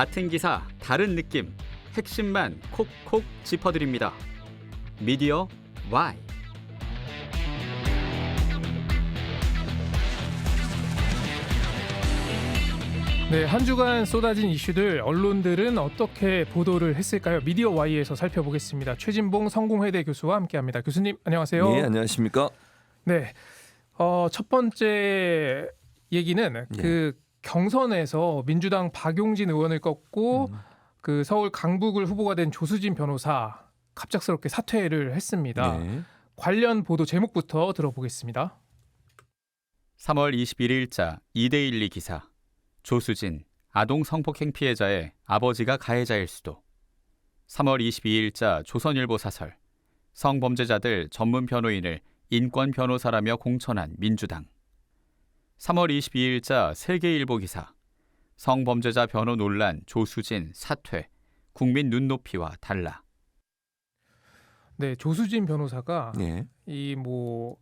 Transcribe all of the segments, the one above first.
같은 기사 다른 느낌 핵심만 콕콕 짚어드립니다. 미디어 Y 네, 한 주간 쏟아진 이슈들 언론들은 어떻게 보도를 했을까요? 미디어 Y에서 살펴보겠습니다. 최진봉 성공회대 교수와 함께합니다. 교수님 안녕하세요. 네, 안녕하십니까? 네, 어, 첫 번째 얘기는 예. 그 경선에서 민주당 박용진 의원을 꺾고 음. 그 서울 강북을 후보가 된 조수진 변호사 갑작스럽게 사퇴를 했습니다. 네. 관련 보도 제목부터 들어보겠습니다. 3월 21일자 2대12 기사 조수진 아동 성폭행 피해자의 아버지가 가해자일 수도 3월 22일자 조선일보 사설 성범죄자들 전문 변호인을 인권 변호사라며 공천한 민주당 3월 22일자 세계일보 기사 성범죄자 변호 논란 조수진 사퇴 국민 눈높이와 달라 네, 조수진 변호사가 네. 이뭐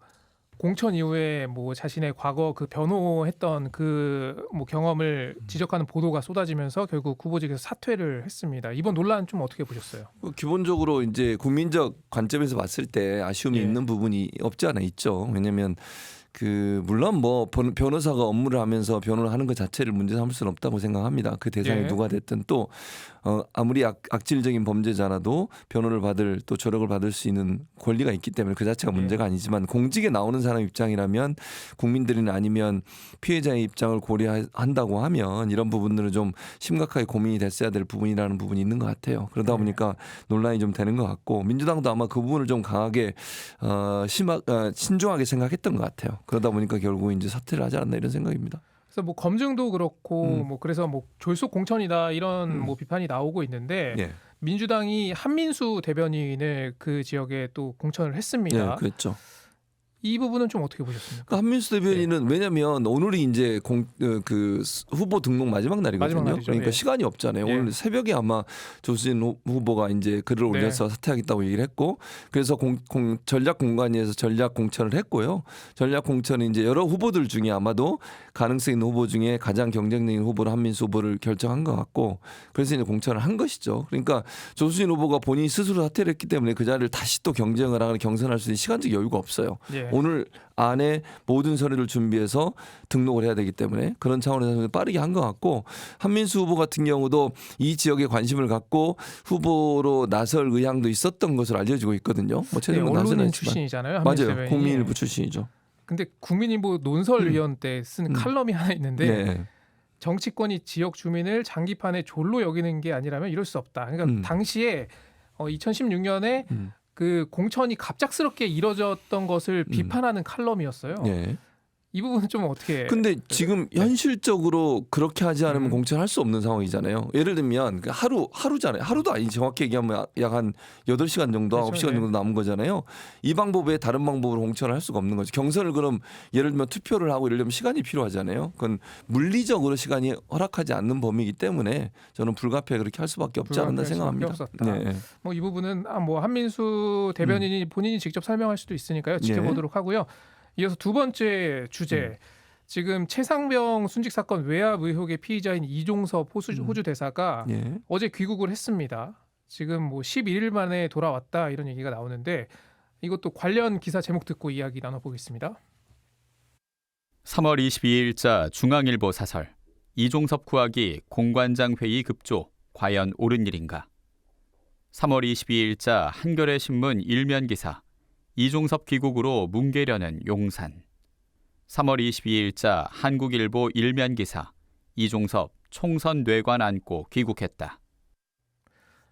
공천 이후에 뭐 자신의 과거 그 변호했던 그 뭐 경험을 지적하는 보도가 쏟아지면서 결국 후보직에서 사퇴를 했습니다. 이번 논란 좀 어떻게 보셨어요? 뭐 기본적으로 이제 국민적 관점에서 봤을 때 아쉬움이 예. 있는 부분이 없지 않아 있죠. 왜냐하면 그 물론 뭐 변- 변호사가 업무를 하면서 변호를 하는 것 자체를 문제 삼을 수는 없다고 생각합니다. 그 대상이 예. 누가 됐든 또 어, 아무리 악, 악질적인 범죄자라도 변호를 받을 또 조력을 받을 수 있는 권리가 있기 때문에 그 자체가 예. 문제가 아니지만 공직에 나오는 사람 입장이라면 국민들이나 아니면 피해자의 입장을 고려한다고 하면 이런 부분들은 좀 심각하게 고민이 됐어야 될 부분이라는 부분이 있는 것 같아요. 그러다 네. 보니까 논란이 좀 되는 것 같고 민주당도 아마 그 부분을 좀 강하게 어, 심하, 어, 신중하게 생각했던 것 같아요. 그러다 보니까 결국 이제 사퇴를 하지 않았나 이런 생각입니다. 그래서 뭐 검증도 그렇고 음. 뭐 그래서 뭐 졸속 공천이다 이런 음. 뭐 비판이 나오고 있는데 예, 민주당이 한민수 대변인을 그 지역에 또 공천을 했습니다. 예, 그랬죠. 이 부분은 좀 어떻게 보셨습니까? 그러니까 한민수 대변인은 네. 왜냐하면 오늘이 이제 공, 어, 그 스- 후보 등록 마지막 날이거든요. 마지막. 그러니까 예. 시간이 없잖아요. 예. 오늘 새벽에 아마 조수진 후- 후보가 이제 글을 네. 올려서 사퇴하겠다고 얘기를 했고 그래서 공, 공- 전략 공간위에서 전략 공천을 했고요. 전략 공천은 이제 여러 후보들 중에 아마도 가능성 있는 후보 중에 가장 경쟁력 있는 후보로 한민수 후보를 결정한 것 같고 그래서 이제 공천을 한 것이죠. 그러니까 조수진 후보가 본인이 스스로 사퇴를 했기 때문에 그 자리를 다시 또 경쟁을 하거나 경선할 수 있는 시간적 여유가 없어요. 예. 오늘 안에 모든 서류를 준비해서 등록을 해야 되기 때문에 그런 차원에서 빠르게 한 것 같고 한민수 후보 같은 경우도 이 지역에 관심을 갖고 후보로 나설 의향도 있었던 것으로 알려지고 있거든요. 뭐 네, 최대한 언론인 출신이잖아요. 맞아요. 국민일보 출신이죠. 근데 국민일보 논설위원 때쓴 음. 칼럼이 하나 있는데 네. 정치권이 지역 주민을 장기판에 졸로 여기는 게 아니라면 이럴 수 없다. 그러니까 음. 당시에 어, 2016년에 음. 그 공천이 갑작스럽게 이뤄졌던 것을 음. 비판하는 칼럼이었어요. 네. 이 부분은 좀 어떻게? 근데 지금 현실적으로 그렇게 하지 않으면 음. 공천할 수 없는 상황이잖아요. 예를 들면 그 하루 하루잖아요. 하루도 아니 정확히 얘기하면 약한 8시간 정도, 그렇죠. 9시간 정도 남은 거잖아요. 이 방법 외에 다른 방법으로 공천을 할 수가 없는 거죠. 경선을 그럼 예를 들면 투표를 하고 이러려면 시간이 필요하잖아요. 그건 물리적으로 시간이 허락하지 않는 범위이기 때문에 저는 불가피하게 그렇게 할 수밖에 없지 불가피할 생각합니다. 네. 뭐 이 부분은 아, 뭐 한민수 대변인이 음. 본인이 직접 설명할 수도 있으니까요. 예. 지켜보도록 하고요. 이어서 두 번째 주제. 음. 지금 최상병 순직 사건 외압 의혹의 피의자인 이종섭 호수, 음. 호주 대사가 예. 어제 귀국을 했습니다. 지금 뭐 11일 만에 돌아왔다 이런 얘기가 나오는데 이것도 관련 기사 제목 듣고 이야기 나눠보겠습니다. 3월 22일자 중앙일보 사설 이종섭 구하기 공관장 회의 급조 과연 옳은 일인가 3월 22일자 한겨레 신문 일면 기사 이종섭 귀국으로 뭉개려는 용산 3월 22일자 한국일보 일면 기사 이종섭 총선 뇌관 안고 귀국했다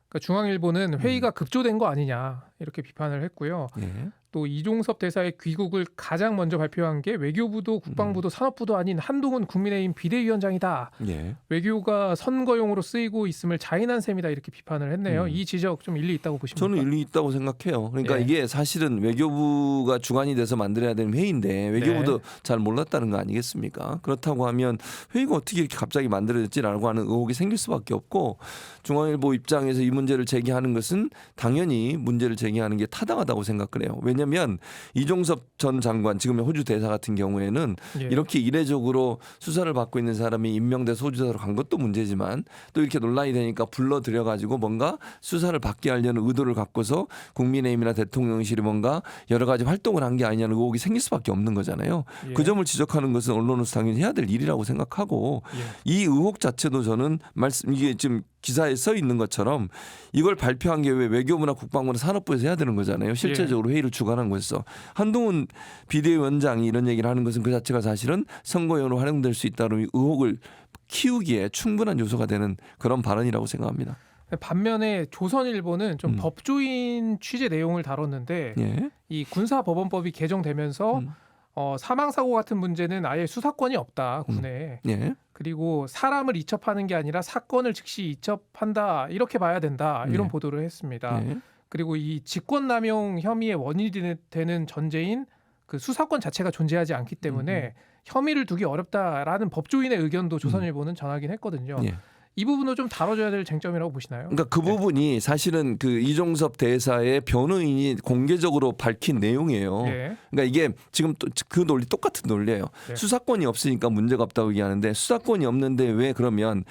그러니까 중앙일보는 회의가 급조된 거 아니냐 이렇게 비판을 했고요. 예. 또 이종섭 대사의 귀국을 가장 먼저 발표한 게 외교부도 국방부도 산업부도 아닌 한동훈 국민의힘 비대위원장이다. 예. 외교가 선거용으로 쓰이고 있음을 자인한 셈이다 이렇게 비판을 했네요. 음. 이 지적 좀 일리 있다고 보십니까? 저는 일리 있다고 생각해요. 그러니까 예. 이게 사실은 외교부가 주관이 돼서 만들어야 되는 회의인데 외교부도 네. 잘 몰랐다는 거 아니겠습니까? 그렇다고 하면 회의가 어떻게 이렇게 갑자기 만들어졌지라고 하는 의혹이 생길 수밖에 없고 중앙일보 입장에서 이 문제를 제기하는 것은 당연히 문제를 제기하는 게 타당하다고 생각을 해요. 왜냐 하면 이종섭 전 장관 지금의 호주 대사 같은 경우에는 예. 이렇게 이례적으로 수사를 받고 있는 사람이 임명돼 소주사로 간 것도 문제지만 또 이렇게 논란이 되니까 불러 들여 가지고 뭔가 수사를 받게 하려는 의도를 갖고서 국민의힘이나 대통령실이 뭔가 여러 가지 활동을 한 게 아니냐는 의혹이 생길 수밖에 없는 거잖아요. 예. 그 점을 지적하는 것은 언론으로서 당연히 해야 될 일이라고 생각하고 예. 이 의혹 자체도 저는 말씀 이게 지금 기사에 써 있는 것처럼 이걸 발표한 게 왜 외교부나 국방부나 산업부에서 해야 되는 거잖아요. 실제적으로 회의를 주관한 것에서 한동훈 비대위원장이 이런 얘기를 하는 것은 그 자체가 사실은 선거용으로 활용될 수 있다는 의혹을 키우기에 충분한 요소가 되는 그런 발언이라고 생각합니다. 반면에 조선일보는 좀 음. 법조인 취재 내용을 다뤘는데 예. 이 군사법원법이 개정되면서 음. 어, 사망 사고 같은 문제는 아예 수사권이 없다 군에 예. 그리고 사람을 이첩하는 게 아니라 사건을 즉시 이첩한다 이렇게 봐야 된다 이런 네. 보도를 했습니다. 예. 그리고 이 직권남용 혐의의 원인이 되는- 되는 전제인 그 수사권 자체가 존재하지 않기 때문에 음. 혐의를 두기 어렵다라는 법조인의 의견도 조선일보는 전하긴 했거든요. 예. 이 부분도 좀 다뤄줘야 될 쟁점이라고 보시나요? 그러니까 그 네. 부분이 사실은 그 이종섭 대사의 변호인이 공개적으로 밝힌 내용이에요. 예. 그러니까 이게 지금 또 그 논리 똑같은 논리예요. 네. 수사권이 없으니까 문제가 없다고 얘기하는데 수사권이 없는데 왜 그러면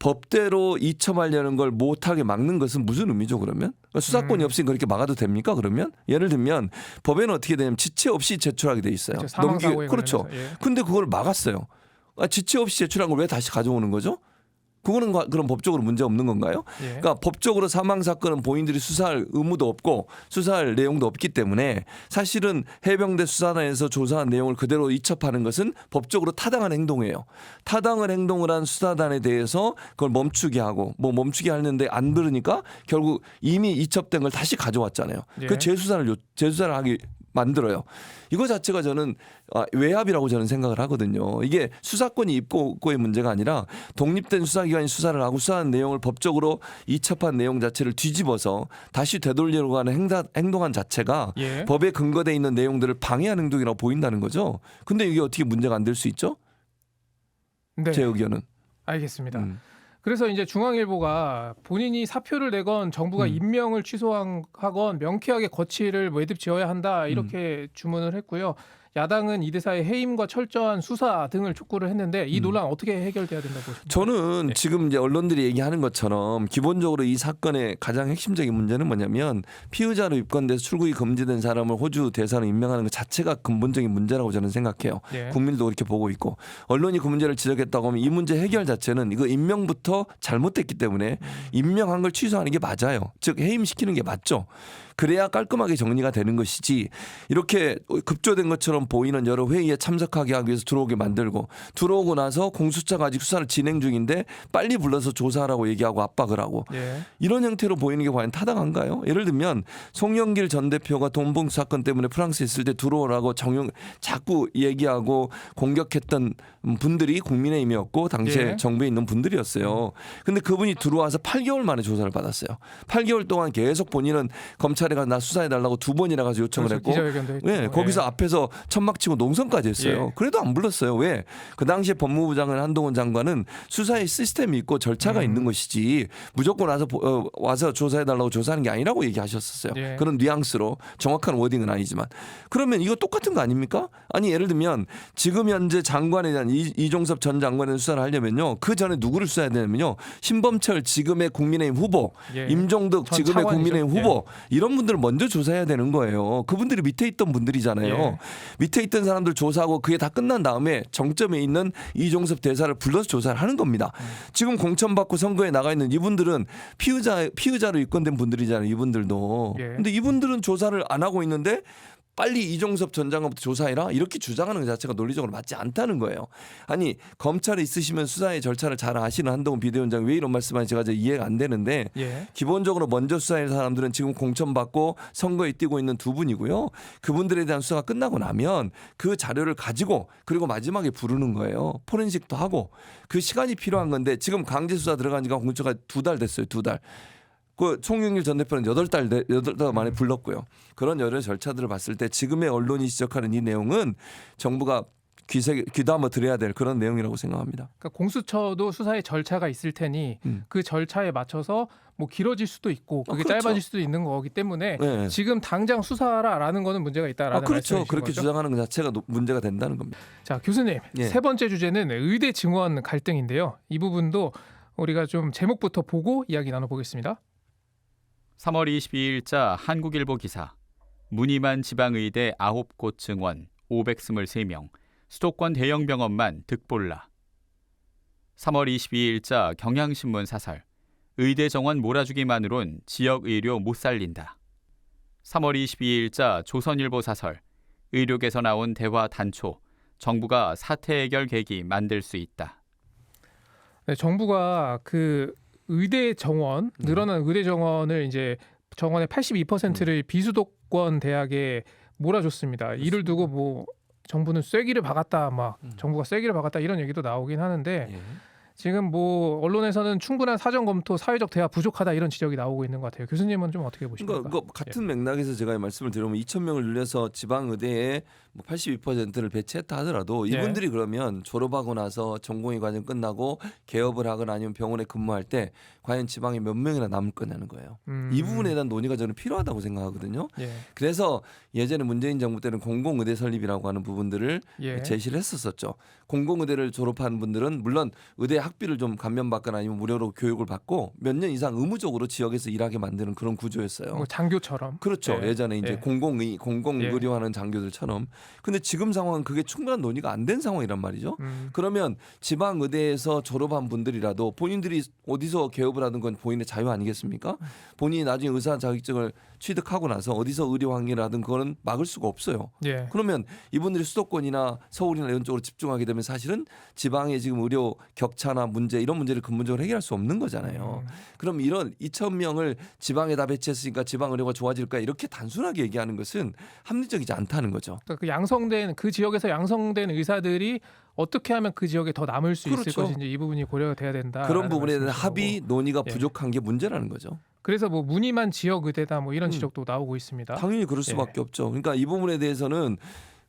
법대로 이첩하려는 걸 못하게 막는 것은 무슨 의미죠 그러면? 그러니까 수사권이 음. 없으니까 그렇게 막아도 됩니까 그러면? 예를 들면 법에는 어떻게 되냐면 지체 없이 제출하게 돼 있어요. 그렇죠. 사망 넘기- 사고에 그렇죠. 관련해서, 예. 근데 그걸 막았어요. 아, 지체 없이 제출한 걸 왜 다시 가져오는 거죠? 그거는 과- 그럼 법적으로 문제 없는 건가요? 예. 그러니까 법적으로 사망 사건은 본인들이 수사할 의무도 없고 수사할 내용도 없기 때문에 사실은 해병대 수사단에서 조사한 내용을 그대로 이첩하는 것은 법적으로 타당한 행동이에요. 타당한 행동을 한 수사단에 대해서 그걸 멈추게 하고 뭐 멈추게 하는데 안 들으니까 결국 이미 이첩된 걸 다시 가져왔잖아요. 예. 그 재수사를 요- 재수사를 하기 만들어요. 이거 자체가 저는 아, 외압이라고 저는 생각을 하거든요. 이게 수사권이 있고 없고의 문제가 아니라 독립된 수사기관이 수사를 하고 수사한 내용을 법적으로 이첩한 내용 자체를 뒤집어서 다시 되돌리려고 하는 행사, 행동한 자체가 예. 법에 근거돼 있는 내용들을 방해하는 행동이라고 보인다는 거죠. 근데 이게 어떻게 문제가 안 될 수 있죠? 네. 제 의견은. 알겠습니다. 음. 그래서 이제 중앙일보가 본인이 사표를 내건 정부가 음. 임명을 취소하건 명쾌하게 거취를 매듭 지어야 한다 이렇게 음. 주문을 했고요. 야당은 이 대사의 해임과 철저한 수사 등을 촉구를 했는데 이 음. 논란 어떻게 해결돼야 된다고 보십니까? 저는 네. 지금 이제 언론들이 얘기하는 것처럼 기본적으로 이 사건의 가장 핵심적인 문제는 뭐냐면 피의자로 입건돼서 출국이 금지된 사람을 호주 대사로 임명하는 것 자체가 근본적인 문제라고 저는 생각해요. 예. 국민들도 그렇게 보고 있고 언론이 그 문제를 지적했다고 하면 이 문제 해결 자체는 이거 임명부터 잘못됐기 때문에 임명한 걸 취소하는 게 맞아요. 즉 해임시키는 게 맞죠. 그래야 깔끔하게 정리가 되는 것이지 이렇게 급조된 것처럼 보이는 여러 회의에 참석하게 하기 위해서 들어오게 만들고 들어오고 나서 공수처가 아직 수사를 진행 중인데 빨리 불러서 조사하라고 얘기하고 압박을 하고 예. 이런 형태로 보이는 게 과연 타당한가요? 예를 들면 송영길 전 대표가 돈봉투 사건 때문에 프랑스에 있을 때 들어오라고 정용 자꾸 얘기하고 공격했던 분들이 국민의힘이었고 당시에 예. 정부에 있는 분들이었어요. 근데 그분이 들어와서 8개월 만에 조사를 받았어요. 8개월 동안 계속 본인은 검찰 에 가서 나 수사해 달라고 두 번이나 가서 요청을 했고 기자회견도. 네, 거기서 앞에서 천막 치고 농성까지 했어요. 예. 그래도 안 불렀어요. 왜? 그 당시에 법무부 장관 한동훈 장관은 수사의 시스템이 있고 절차가 음. 있는 것이지 무조건 와서 보- 어, 와서 조사해 달라고 조사하는 게 아니라고 얘기하셨었어요. 예. 그런 뉘앙스로 정확한 워딩은 아니지만 그러면 이거 똑같은 거 아닙니까? 아니 예를 들면 지금 현재 장관에 대한 이, 이종섭 전 장관에 대한 수사를 하려면요 그 전에 누구를 수사해야 되냐면요 신범철 지금의 국민의힘 후보 예. 임종덕 전 지금의 차관이죠. 국민의힘 예. 후보 이런 분들을 먼저 조사해야 되는 거예요. 그분들이 밑에 있던 분들이잖아요. 예. 밑에 있던 사람들 조사하고 그게 다 끝난 다음에 정점에 있는 이종섭 대사를 불러서 조사를 하는 겁니다. 음. 지금 공천받고 선거에 나가 있는 이분들은 피의자 피의자로 입건된 분들이잖아요. 이분들도. 예. 근데 이분들은 조사를 안 하고 있는데 빨리 이종섭 전 장관부터 조사해라 이렇게 주장하는 것 자체가 논리적으로 맞지 않다는 거예요. 아니 검찰에 있으시면 수사의 절차를 잘 아시는 한동훈 비대위원장 왜 이런 말씀하는지 제가 이해가 안 되는데 예. 기본적으로 먼저 수사할 사람들은 지금 공천받고 선거에 뛰고 있는 두 분이고요. 그분들에 대한 수사가 끝나고 나면 그 자료를 가지고 그리고 마지막에 부르는 거예요. 포렌식도 하고 그 시간이 필요한 건데 지금 강제 수사 들어간 지가 공처가 두 달 됐어요. 두 달. 그 송영길 전 대표는 여덟 달 여덟 달 만에 불렀고요. 그런 여러 절차들을 봤을 때 지금의 언론이 지적하는 이 내용은 정부가 귀세 귀담아 드려야 될 그런 내용이라고 생각합니다. 그러니까 공수처도 수사의 절차가 있을 테니 음. 그 절차에 맞춰서 뭐 길어질 수도 있고 그게 아, 그렇죠. 짧아질 수도 있는 거기 때문에 네. 지금 당장 수사하라라는 거는 문제가 있다라는 아 그렇죠. 그렇게 거죠? 주장하는 것 자체가 노- 문제가 된다는 겁니다. 자 교수님 예. 세 번째 주제는 의대 증원 갈등인데요. 이 부분도 우리가 좀 제목부터 보고 이야기 나눠보겠습니다. 3월 22일자 한국일보 기사. 문희만 지방의대 9곳 증원 523명. 수도권 대형 병원만 득볼라. 3월 22일자 경향신문 사설. 의대 정원 몰아주기만으론 지역 의료 못 살린다. 3월 22일자 조선일보 사설. 의료계에서 나온 대화 단초. 정부가 사태 해결 계기 만들 수 있다. 네, 정부가 그 의대 정원 네. 늘어난 의대 정원을 이제 정원의 82%를 음. 비수도권 대학에 몰아줬습니다. 이를 두고 뭐 정부는 쐐기를 박았다, 막 음. 정부가 쐐기를 박았다 이런 얘기도 나오긴 하는데 예. 지금 뭐 언론에서는 충분한 사전 검토, 사회적 대화 부족하다 이런 지적이 나오고 있는 것 같아요. 교수님은 좀 어떻게 보십니까? 그러니까 그거 같은 맥락에서 제가 말씀을 드리면 2천 명을 늘려서 지방 의대에 뭐 82%를 배치했다 하더라도 예. 이분들이 그러면 졸업하고 나서 전공의 과정 끝나고 개업을 하거나 아니면 병원에 근무할 때 과연 지방에 몇 명이나 남을 거냐는 거예요. 음, 이 부분에 대한 논의가 저는 필요하다고 생각하거든요. 예, 그래서 예전에 문재인 정부 때는 공공의대 설립이라고 하는 부분들을 예. 제시를 했었었죠. 공공의대를 졸업한 분들은 물론 의대 학비를 좀 감면받거나 아니면 무료로 교육을 받고 몇 년 이상 의무적으로 지역에서 일하게 만드는 그런 구조였어요. 뭐 장교처럼 그렇죠. 예. 예. 전에 이제 예. 공공의 공공의료하는 장교들처럼. 근데 지금 상황은 그게 충분한 논의가 안 된 상황이란 말이죠. 음, 그러면 지방 의대에서 졸업한 분들이라도 본인들이 어디서 개업을 하는 건 본인의 자유 아니겠습니까? 본인이 나중에 의사 자격증을 취득하고 나서 어디서 의료 환경을 하든 그거는 막을 수가 없어요. 예. 그러면 이분들이 수도권이나 서울이나 이런 쪽으로 집중하게 되면 사실은 지방의 지금 의료 격차나 문제 이런 문제를 근본적으로 해결할 수 없는 거잖아요. 음, 그럼 이런 2천 명을 지방에 다 배치했으니까 지방 의료가 좋아질까 이렇게 단순하게 얘기하는 것은 합리적이지 않다는 거죠. 그러니까 그 양성된 그 지역에서 양성된 의사들이 어떻게 하면 그 지역에 더 남을 수 있을 그렇죠. 것인지 이 부분이 고려가 돼야 된다. 그런 부분에 대한 합의 논의가 예. 부족한 게 문제라는 거죠. 그래서 뭐 무늬만 지역 의대다 뭐 이런 음. 지적도 나오고 있습니다. 당연히 그럴 수밖에 없죠. 그러니까 이 부분에 대해서는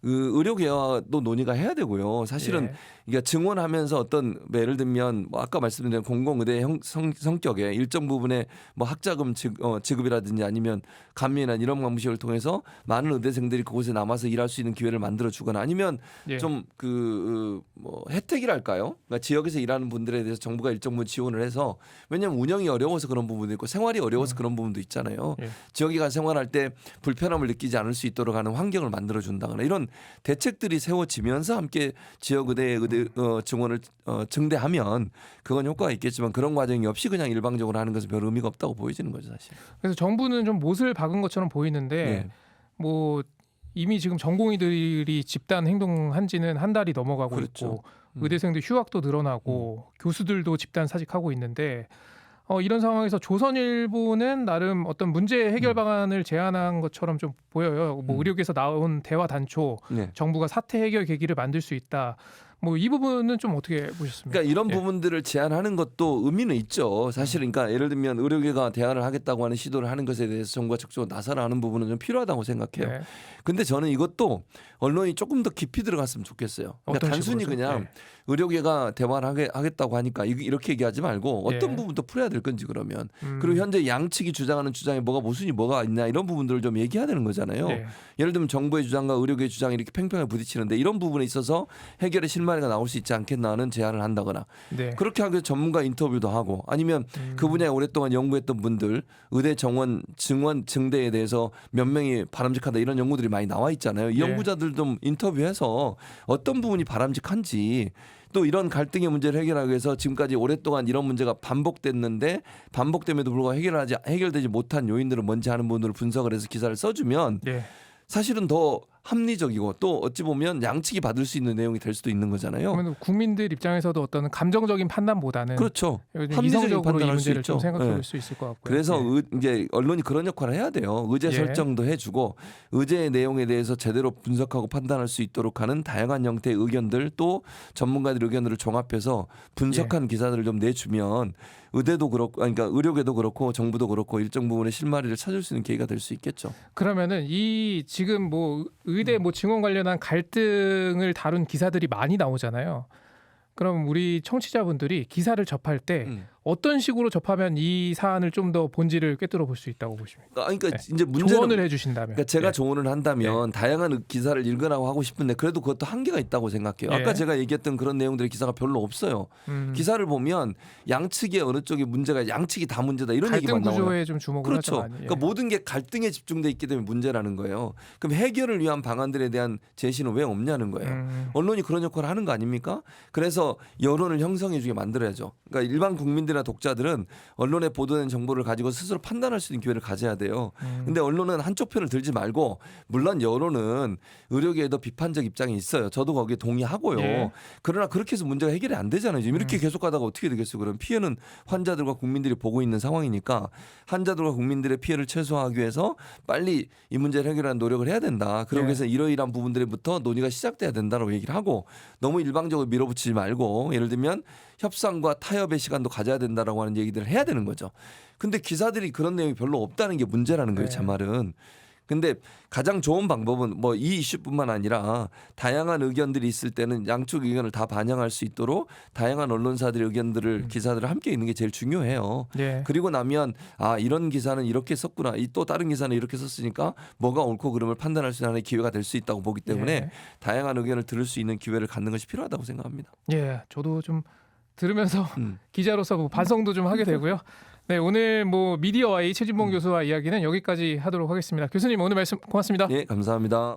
그 의료 개화도 논의가 해야 되고요. 사실은 예. 그러니까 증원하면서 어떤 뭐 예를 들면 뭐 아까 말씀드린 공공의대 형, 성, 성격에 일정 부분의 뭐 학자금 지, 어, 지급이라든지 아니면 감면이나 이런 방식을 통해서 많은 의대생들이 그곳에 남아서 일할 수 있는 기회를 만들어 주거나 아니면 예. 좀그뭐 혜택이랄까요? 그러니까 지역에서 일하는 분들에 대해서 정부가 일정 부분 지원을 해서 왜냐하면 운영이 어려워서 그런 부분도 있고 생활이 어려워서 음. 그런 부분도 있잖아요. 예. 지역에 가 생활할 때 불편함을 느끼지 않을 수 있도록 하는 환경을 만들어 준다거나 이런 대책들이 세워지면서 함께 지역 의대 의대 어, 증원을 어, 증대하면 그건 효과가 있겠지만 그런 과정이 없이 그냥 일방적으로 하는 것은 별 의미가 없다고 보여지는 거죠 사실. 그래서 정부는 좀 못을 박은 것처럼 보이는데 예. 뭐 이미 지금 전공의들이 집단 행동한 지는 한 달이 넘어가고 그렇죠. 있고 음. 의대생들 휴학도 늘어나고 교수들도 집단 사직하고 있는데 어, 이런 상황에서 조선일보는 나름 어떤 문제 해결 음. 방안을 제안한 것처럼 좀 보여요. 뭐 음. 의료계에서 나온 대화 단초, 네. 정부가 사태 해결 계기를 만들 수 있다. 뭐 이 부분은 좀 어떻게 보셨습니까? 그러니까 이런 예. 부분들을 제안하는 것도 의미는 있죠. 사실 그러니까 예를 들면 의료계가 대안을 하겠다고 하는 시도를 하는 것에 대해서 정부가 적극적으로 나서라 하는 부분은 좀 필요하다고 생각해요. 네. 근데 저는 이것도 언론이 조금 더 깊이 들어갔으면 좋겠어요. 그러니까 단순히 식으로죠? 그냥 예. 의료계가 대화를 하겠다고 하니까 이- 이렇게 얘기하지 말고 어떤 예. 부분도 풀어야 될 건지 그러면 음, 그리고 현재 양측이 주장하는 주장에 뭐가 모순이 뭐가 있냐 이런 부분들을 좀 얘기해야 되는 거잖아요. 예. 예를 들면 정부의 주장과 의료계의 주장이 이렇게 팽팽하게 부딪히는데 이런 부분에 있어서 해결의 실마 리가 나올 수 있지 않겠나 하는 제안을 한다거나 네. 그렇게 하기 위해서 전문가 인터뷰도 하고 아니면 음, 그 분야에 오랫동안 연구했던 분들 의대 정원 증원 증대에 대해서 몇 명이 바람직하다 이런 연구들이 많이 나와 있잖아요. 이 예. 연구자들 좀 인터뷰해서 어떤 부분이 바람직한지 또 이런 갈등의 문제를 해결하기 위해서 지금까지 오랫동안 이런 문제가 반복됐는데 반복됨에도 불구하고 해결하지 해결되지 못한 요인들은 뭔지 하는 부분을 분석을 해서 기사를 써주면 예. 사실은 더 합리적이고 또 어찌 보면 양측이 받을 수 있는 내용이 될 수도 있는 거잖아요. 그러면 국민들 입장에서도 어떤 감정적인 판단보다는 그렇죠. 이 판단할 수 있죠. 생각해 볼 네. 수 있을 것 같고요. 그래서 예. 의, 이제 언론이 그런 역할을 해야 돼요. 의제 예. 설정도 해주고 의제의 내용에 대해서 제대로 분석하고 판단할 수 있도록 하는 다양한 형태의 의견들 또 전문가들 의견들을 종합해서 예. 분석한 기사들을 좀 내주면 의대도 그렇고 그러니까 의료계도 그렇고 정부도 그렇고 일정 부분의 실마리를 찾을 수 있는 계기가 될 수 있겠죠. 그러면은 이 지금 뭐 의대 뭐 증원 관련한 갈등을 다룬 기사들이 많이 나오잖아요. 그럼 우리 청취자분들이 기사를 접할 때 음. 어떤 식으로 접하면 이 사안을 좀 더 본질을 꿰뚫어 볼 수 있다고 보십니까? 아, 그러니까 네. 이제 문제는 조언을 해주신다면. 그러니까 제가 네. 조언을 한다면 다양한 기사를 읽으라고 하고 싶은데 그래도 그것도 한계가 있다고 생각해요. 아까 예. 제가 얘기했던 그런 내용들의 기사가 별로 없어요. 음, 기사를 보면 양측의 어느 쪽이 문제가 양측이 다 문제다 이런 갈등 얘기만 나와요. 구조에 좀 주목을 그렇죠. 하죠. 많이. 예. 그러니까 모든 게 갈등에 집중돼 있기 때문에 문제라는 거예요. 그럼 해결을 위한 방안들에 대한 제시는 왜 없냐는 거예요. 음, 언론이 그런 역할을 하는 거 아닙니까? 그래서 여론을 형성해주게 만들어야죠. 그러니까 일반 국민들 이나 독자들은 언론에 보도된 정보를 가지고 스스로 판단할 수 있는 기회를 가져야 돼요. 음. 근데 언론은 한쪽 편을 들지 말고 물론 여론은 의료계에도 비판적 입장이 있어요. 저도 거기에 동의하고요. 예. 그러나 그렇게 해서 문제가 해결이 안 되잖아요. 지금 음. 이렇게 계속 가다가 어떻게 되겠어요? 그럼 피해는 환자들과 국민들이 보고 있는 상황이니까 환자들과 국민들의 피해를 최소화하기 위해서 빨리 이 문제를 해결하는 노력을 해야 된다. 그러기 예. 위해서 이러이러한 부분들부터 논의가 시작돼야 된다고 얘기를 하고 너무 일방적으로 밀어붙이지 말고 예를 들면 협상과 타협의 시간도 가져야 된다라고 하는 얘기들을 해야 되는 거죠. 근데 기사들이 그런 내용이 별로 없다는 게 문제라는 거예요, 네. 제 말은. 근데 가장 좋은 방법은 뭐 이 이슈뿐만 아니라 다양한 의견들이 있을 때는 양쪽 의견을 다 반영할 수 있도록 다양한 언론사들의 의견들을 음. 기사들을 함께 있는 게 제일 중요해요. 예. 그리고 나면 아 이런 기사는 이렇게 썼구나 이 또 다른 기사는 이렇게 썼으니까 뭐가 옳고 그름을 판단할 수 있는 기회가 될 수 있다고 보기 때문에 예. 다양한 의견을 들을 수 있는 기회를 갖는 것이 필요하다고 생각합니다. 예, 저도 좀 들으면서 음. 기자로서 뭐 반성도 좀 하게 되고요. 네, 오늘 뭐 미디어와의 최진봉 음. 교수와 이야기는 여기까지 하도록 하겠습니다. 교수님 오늘 말씀 고맙습니다. 예, 감사합니다.